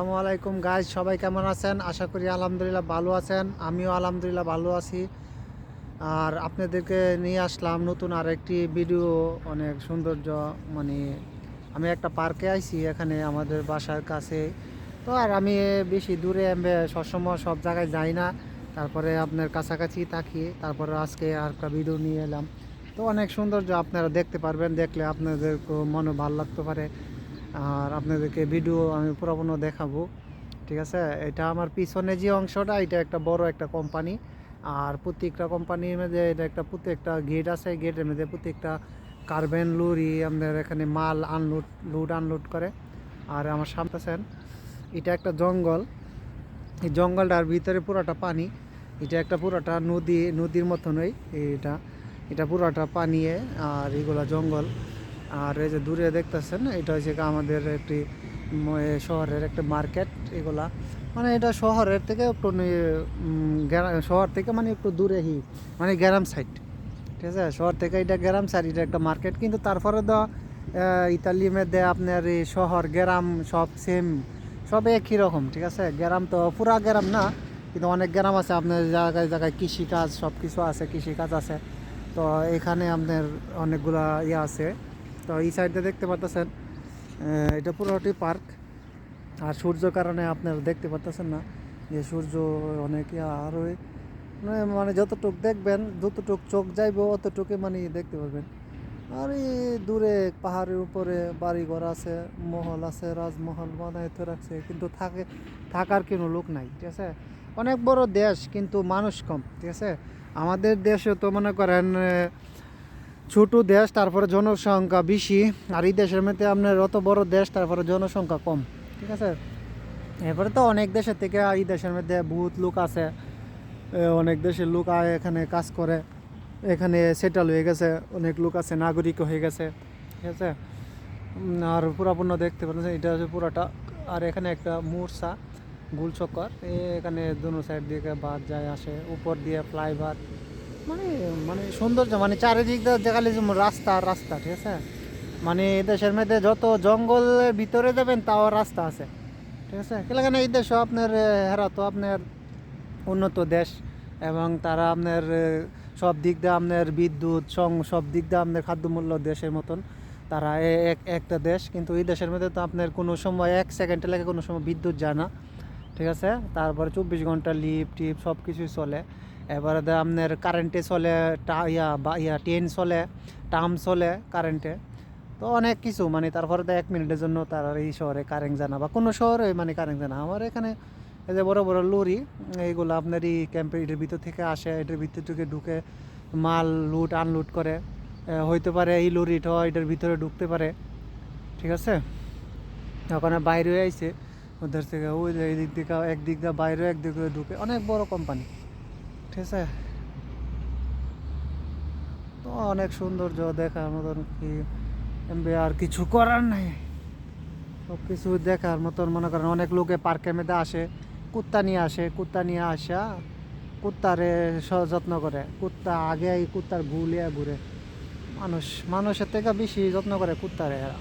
আসসালামু আলাইকুম গাইজ সবাই কেমন আছেন? আশা করি আলহামদুলিল্লাহ ভালো আছেন। আমিও আলহামদুলিল্লাহ ভালো আছি। আর আপনাদেরকে নিয়ে আসলাম নতুন আর একটি ভিডিও অনেক সৌন্দর্য মানে আমি একটা পার্কে আইছি, এখানে আমাদের বাসার কাছে। তো আর আমি বেশি দূরে সবসময় সব জায়গায় যাই না। তারপরে আপনার কাছাকাছি থাকি, তারপরে আজকে আর একটা ভিডিও নিয়ে এলাম। তো অনেক সৌন্দর্য আপনারা দেখতে পারবেন, দেখলে আপনাদের মনে ভালো লাগতে পারে। আর আপনাদেরকে ভিডিও আমি পুরোপুরো দেখাবো। ঠিক আছে? এটা আমার পিছনে যে অংশটা, এটা একটা বড় একটা কোম্পানি আর প্রত্যেকটা কোম্পানির মধ্যে এটা একটা প্রত্যেকটা গেট আছে। গেটের মধ্যে প্রত্যেকটা কার্বেন লুরি আমাদের এখানে মাল আনলোড লোড আনলোড করে। আর আমার সামনে আছেন, এটা একটা জঙ্গল। এই জঙ্গলটার ভিতরে পুরোটা পানি। এটা একটা পুরোটা নদী, নদীর মতনই এটা। এটা পুরোটা পানিয়ে আর এগুলা জঙ্গল। আর এই যে দূরে দেখতেছেন, এটা হচ্ছে আমাদের একটি শহরের একটা মার্কেট এগুলা। মানে এটা শহরের থেকে একটু শহর থেকে মানে একটু দূরে হি মানে গ্রাম সাইড ঠিক আছে? শহর থেকে এটা গ্রাম সাইড এটা একটা মার্কেট কিন্তু তারপরে তো ইতালি মধ্যে আপনার এই শহর, গ্রাম সব সেম সব একই রকম, ঠিক আছে? গ্রাম তো পুরা গ্রাম না, কিন্তু অনেক গ্রাম আছে, আপনার জায়গায় জায়গায় কৃষিকাজ সব কিছু আছে, কৃষিকাজ আছে। তো এখানে আপনার অনেকগুলা ইয়ে আছে। তো এই সাইডে দেখতে পাচ্ছেন এটা পুরোটি পার্ক। আর সূর্য কারণে আপনারা দেখতে পাচ্ছেন না যে সূর্য অনেক আর ওই মানে মানে যতটুক দেখবেন, যতটুক চোখ যাইবে অতটুকু মানে দেখতে পারবেন। আর এই দূরে পাহাড়ের উপরে বাড়ি ঘর আছে, মহল আছে, রাজমহল বানায় তো রাখছে, কিন্তু থাকে, থাকার কোনো লোক নাই, ঠিক আছে? অনেক বড় দেশ, কিন্তু মানুষ কম, ঠিক আছে? আমাদের দেশে তো মনে করেন ছোট দেশ, তারপরে জনসংখ্যা বেশি। আর এই দেশের মধ্যে আপনার অত বড় দেশ, তারপরে জনসংখ্যা কম। ঠিক আছে? এরপরে তো অনেক দেশের থেকে এই দেশের মধ্যে বহুত লোক আছে। অনেক দেশের লোক আয় এখানে কাজ করে। এখানে সেটেল হয়ে গেছে। অনেক লোক আছে, নাগরিক হয়ে গেছে। ঠিক আছে? আর পুরাপূর্ণ দেখতে পাচ্ছেন, এটা হচ্ছে পুরাটা। আর এখানে একটা মূর্ছা গোল চক্কর এ, এখানে দুনো সাইড দিকে বাদ যায়, আসে। উপর দিয়ে ফ্লাইওভার। মানে মানে সৌন্দর্য মানে চারিদিক দিয়ে দেখালে যে রাস্তা রাস্তা, ঠিক আছে? মানে এই দেশের মধ্যে যত জঙ্গলের ভিতরে যাবেন, তাও রাস্তা আছে, ঠিক আছে? কেন এই দেশও আপনার হেরা তো আপনার উন্নত দেশ এবং তারা আপনার সব দিক দিয়ে আপনার বিদ্যুৎ, সং, সব দিক দিয়ে আপনার খাদ্যমূল্য দেশের মতন। তারা এক, একটা দেশ, কিন্তু এই দেশের মধ্যে তো আপনার কোনো সময়, এক সেকেন্ডে লাগে কোনো সময় বিদ্যুৎ যায় না, ঠিক আছে? তারপরে চব্বিশ ঘণ্টা লিপ টিপ সব কিছুই চলে। এবারে আপনার কারেন্টে চলে, টা, ইয়া, বা, ইয়া ট্রেন চলে ট্রাম চলে কারেন্টে তো অনেক কিছু মানে তারপরে তো এক মিনিটের জন্য তার এই শহরে কারেন্ট জানা বা কোনো শহরে মানে কারেন্ট জানা আমার এখানে এই যে বড় বড় লরি, এইগুলো আপনার এই ক্যাম্পে এটার ভিতর থেকে আসে, এটার ভিতর থেকে ঢুকে মাল লুট আনলুট করে। হইতে পারে এই লরিটা এটার ভিতরে ঢুকতে পারে, ঠিক আছে? ওখানে বাইরে আইছে, ওদের থেকে ওই দিক থেকে একদিক দিয়ে বাইরে একদিক দিয়ে ঢুকে। অনেক বড় কোম্পানি ঠিক আছে? তো অনেক সৌন্দর্য দেখার মতন কি আর কিছু করার নাই। সব কিছু দেখার মতন মনে করেন অনেক লোকে পার্কের মধ্যে আসে, কুত্তা নিয়ে আসে, কুত্তা নিয়ে আসা, কুত্তারে যত্ন করে, কুত্তা আগে এই কুত্তার গুলিয়া ঘুরে। মানুষ, মানুষের থেকে বেশি যত্ন করে কুত্তারে এরা।